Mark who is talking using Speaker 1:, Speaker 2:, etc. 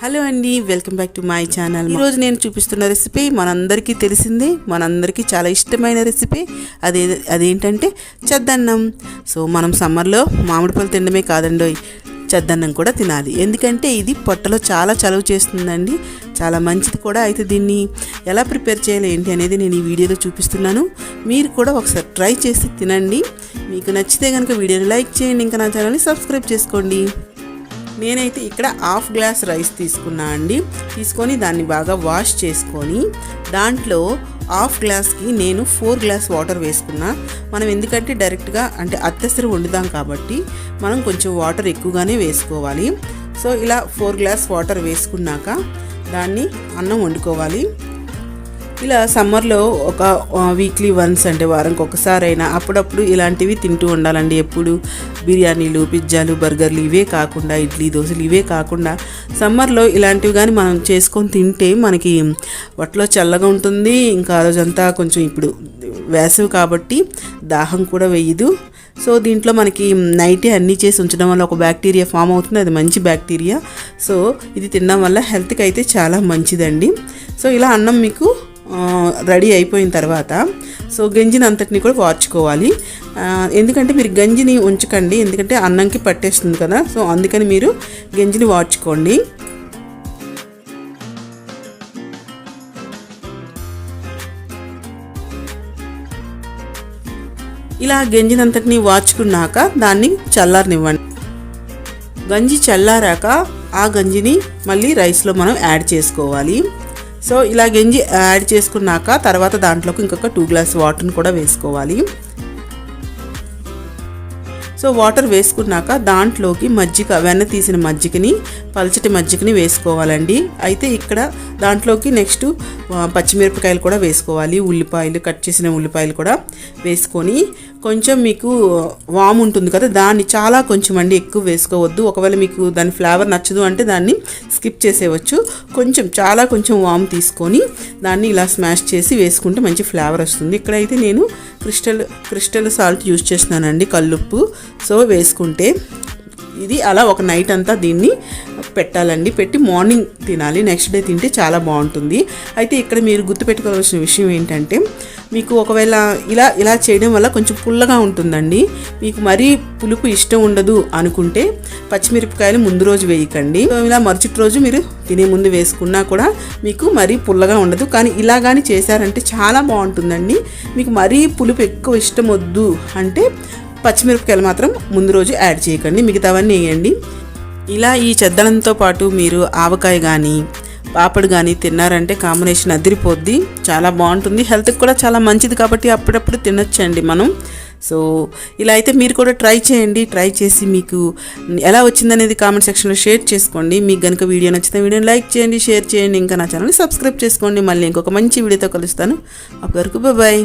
Speaker 1: Hello అండి welcome back to my channel. ఈరోజు నేను చూపిస్తున్న రెసిపీ మనందరికీ తెలిసిందే మనందరికీ చాలా ఇష్టమైన రెసిపీ. అదే అదేంటంటే చద్దన్నం. సో మనం సమ్మర్లో మామిడి పళ్ళు తినడమే కాదండో చద్దన్నం కూడా తినాలి. ఎందుకంటే ఇది పొట్టలో చాలా చలువ చేస్తుందండి. చాలా మంచిది కూడా అయితే దీన్ని ఎలా ప్రిపేర్ చేయాలి ఏంటి అనేది నేను ఈ వీడియోలో చూపిస్తున్నాను. మీరు కూడా ఒకసారి ట్రై చేసి తినండి. మీకు నచ్చితే కనుక వీడియోని లైక్ చేయండి ఇంకా నా ఛానల్ని సబ్స్క్రైబ్ చేసుకోండి. నేనైతే ఇక్కడ హాఫ్ గ్లాస్ రైస్ తీసుకున్నా అండి. తీసుకొని దాన్ని బాగా వాష్ చేసుకొని దాంట్లో హాఫ్ గ్లాస్కి నేను ఫోర్ గ్లాస్ వాటర్ వేసుకున్నా. మనం ఎందుకంటే డైరెక్ట్గా అంటే అత్తసరి వండుదాం కాబట్టి మనం కొంచెం వాటర్ ఎక్కువగానే వేసుకోవాలి. సో ఇలా ఫోర్ గ్లాస్ వాటర్ వేసుకున్నాక దాన్ని అన్నం వండుకోవాలి. ఇలా సమ్మర్లో ఒక వీక్లీ వన్స్ అంటే వారానికి ఒకసారైనా అప్పుడప్పుడు ఇలాంటివి తింటూ ఉండాలండి. ఎప్పుడు బిర్యానీలు పిజ్జాలు బర్గర్లు ఇవే కాకుండా ఇడ్లీ దోశలు ఇవే కాకుండా సమ్మర్లో ఇలాంటివి కానీ మనం చేసుకొని తింటే మనకి వట్లో చల్లగా ఉంటుంది. ఇంకా ఆ రోజంతా కొంచెం ఇప్పుడు వేసవి కాబట్టి దాహం కూడా వేయదు. సో దీంట్లో మనకి నైటే అన్నీ చేసి ఉంచడం వల్ల ఒక బ్యాక్టీరియా ఫామ్ అవుతుంది. అది మంచి బ్యాక్టీరియా సో ఇది తినడం వల్ల హెల్త్కి అయితే చాలా మంచిదండి. సో ఇలా అన్నం మీకు రెడీ అయిపోయిన తర్వాత సో గంజిని అంతటిని కూడా వార్చుకోవాలి. ఎందుకంటే మీరు గంజిని ఉంచకండి ఎందుకంటే అన్నంకి పట్టేస్తుంది కదా సో అందుకని మీరు గంజిని వార్చుకోండి. ఇలా గంజినంతటిని వాచుకున్నాక దాన్ని చల్లారనివ్వండి. గంజి చల్లారాక ఆ గంజిని మళ్ళీ రైస్లో మనం యాడ్ చేసుకోవాలి. సో ఇలా గంజి యాడ్ చేసుకున్నాక తర్వాత దాంట్లోకి ఇంకొక టూ గ్లాస్ వాటర్ని కూడా వేసుకోవాలి. సో వాటర్ వేసుకున్నాక దాంట్లోకి మజ్జిగ వెన్న తీసిన మజ్జిగని పల్చటి మజ్జిగని వేసుకోవాలండి. అయితే ఇక్కడ దాంట్లోకి నెక్స్ట్ పచ్చిమిరపకాయలు కూడా వేసుకోవాలి. ఉల్లిపాయలు కట్ చేసిన ఉల్లిపాయలు కూడా వేసుకొని కొంచెం మీకు వామ్ ఉంటుంది కదా దాన్ని చాలా కొంచెం అండి ఎక్కువ వేసుకోవద్దు. ఒకవేళ మీకు దాని ఫ్లేవర్ నచ్చదు అంటే దాన్ని స్కిప్ చేసేవచ్చు కొంచెం చాలా కొంచెం వామ్ తీసుకొని దాన్ని ఇలా స్మాష్ చేసి వేసుకుంటే మంచి ఫ్లేవర్ వస్తుంది. ఇక్కడైతే నేను క్రిస్టల్ క్రిస్టల్ సాల్ట్ యూజ్ చేస్తున్నానండి కల్లుప్పు. సో వేసుకుంటే ఇది అలా ఒక నైట్ అంతా దీన్ని పెట్టాలండి. పెట్టి మార్నింగ్ తినాలి. నెక్స్ట్ డే తింటే చాలా బాగుంటుంది. అయితే ఇక్కడ మీరు గుర్తుపెట్టుకోవాల్సిన విషయం ఏంటంటే మీకు ఒకవేళ ఇలా ఇలా చేయడం వల్ల కొంచెం పుల్లగా ఉంటుందండి. మీకు మరీ పులుపు ఇష్టం ఉండదు అనుకుంటే పచ్చిమిరపకాయలు ముందు రోజు వేయకండి. ఇలా మరుసటి రోజు మీరు తినే ముందు వేసుకున్నా కూడా మీకు మరీ పుల్లగా ఉండదు. కానీ ఇలా కానీ చేశారంటే చాలా బాగుంటుందండి. మీకు మరీ పులుపు ఎక్కువ ఇష్టం వద్దు అంటే పచ్చిమిరపకాయలు మాత్రం ముందు రోజు యాడ్ చేయకండి. మిగతావన్నీ వేయండి. ఇలా ఈ చెద్దనంతో పాటు మీరు ఆవకాయ కానీ పాపడు కానీ తిన్నారంటే కాంబినేషన్ అదిరిపోద్ది. చాలా బాగుంటుంది. హెల్త్కి కూడా చాలా మంచిది కాబట్టి అప్పుడప్పుడు తినొచ్చండి మనం. సో ఇలా అయితే మీరు కూడా ట్రై చేయండి. ట్రై చేసి మీకు ఎలా వచ్చిందనేది కామెంట్ సెక్షన్లో షేర్ చేసుకోండి. మీకు కనుక వీడియో నచ్చితే వీడియోని లైక్ చేయండి షేర్ చేయండి. ఇంకా నా ఛానల్ని సబ్స్క్రైబ్ చేసుకోండి. మళ్ళీ ఇంకొక మంచి వీడియోతో కలుస్తాను. అప్పటివరకు బాయ్